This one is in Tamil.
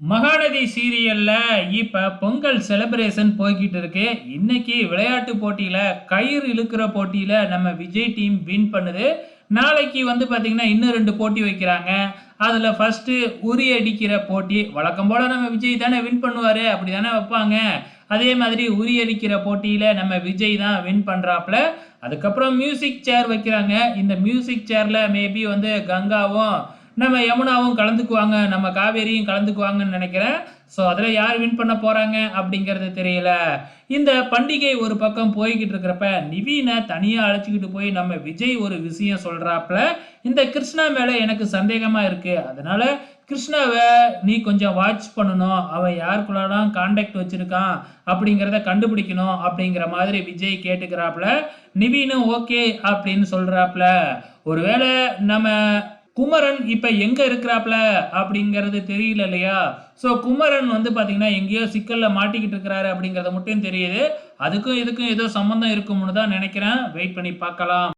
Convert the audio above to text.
மகாநதி சீரியல்ல இப்ப பொங்கல் செலிப்ரேஷன் போய்கிட்டு இருக்கு. இன்னைக்கு விளையாட்டு போட்டியில கயிறு இழுக்கிற போட்டியில நம்ம விஜய் டீம் வின் பண்ணுது. நாளைக்கு வந்து பாத்தீங்கன்னா இன்னும் ரெண்டு போட்டி வைக்கிறாங்க. அதுல ஃபர்ஸ்ட் உரி அடிக்கிற போட்டி. வழக்கம் போல நம்ம விஜய் தானே வின் பண்ணுவாரு. அப்படி தானே வைப்பாங்க. அதே மாதிரி உரி அடிக்கிற போட்டியில நம்ம விஜய் தான் வின் பண்றாப்ல அதுக்கப்புறம் மியூசிக் சேர் வைக்கிறாங்க. இந்த மியூசிக் சேர்ல மேபி வந்து கங்காவும் நம்ம யமுனாவும் கலந்துக்குவாங்க நம்ம காவேரியும் கலந்துக்குவாங்கன்னு நினைக்கிறேன். ஸோ அதில் யார் வின் பண்ண போகிறாங்க அப்படிங்கிறது தெரியல. இந்த பண்டிகை ஒரு பக்கம் போய்கிட்டு இருக்கிறப்ப நிவீனை தனியாக அழைச்சிக்கிட்டு போய் நம்ம விஜய் ஒரு விஷயம் சொல்கிறாப்புல இந்த கிருஷ்ணா மேலே எனக்கு சந்தேகமாக இருக்குது அதனால் கிருஷ்ணாவை நீ கொஞ்சம் வாட்ச் பண்ணணும். அவன் யாருக்குள்ளலாம் காண்டாக்ட் வச்சுருக்கான் அப்படிங்கிறத கண்டுபிடிக்கணும் அப்படிங்கிற மாதிரி விஜய் கேட்டுக்கிறாப்புல. நிவீனும் ஓகே அப்படின்னு சொல்கிறாப்புல ஒருவேளை நம்ம குமரன் இப்போ எங்கே இருக்கிறாப்ல அப்படிங்கிறது தெரியல இல்லையா ஸோ குமரன் வந்து பார்த்தீங்கன்னா எங்கேயோ சிக்கலில் மாட்டிக்கிட்டு இருக்கிறாரு அப்படிங்கிறத மட்டும் தெரியுது. அதுக்கும் இதுக்கும் ஏதோ சம்மந்தம் இருக்கும்னு தான் நினைக்கிறேன். வெயிட் பண்ணி பார்க்கலாம்.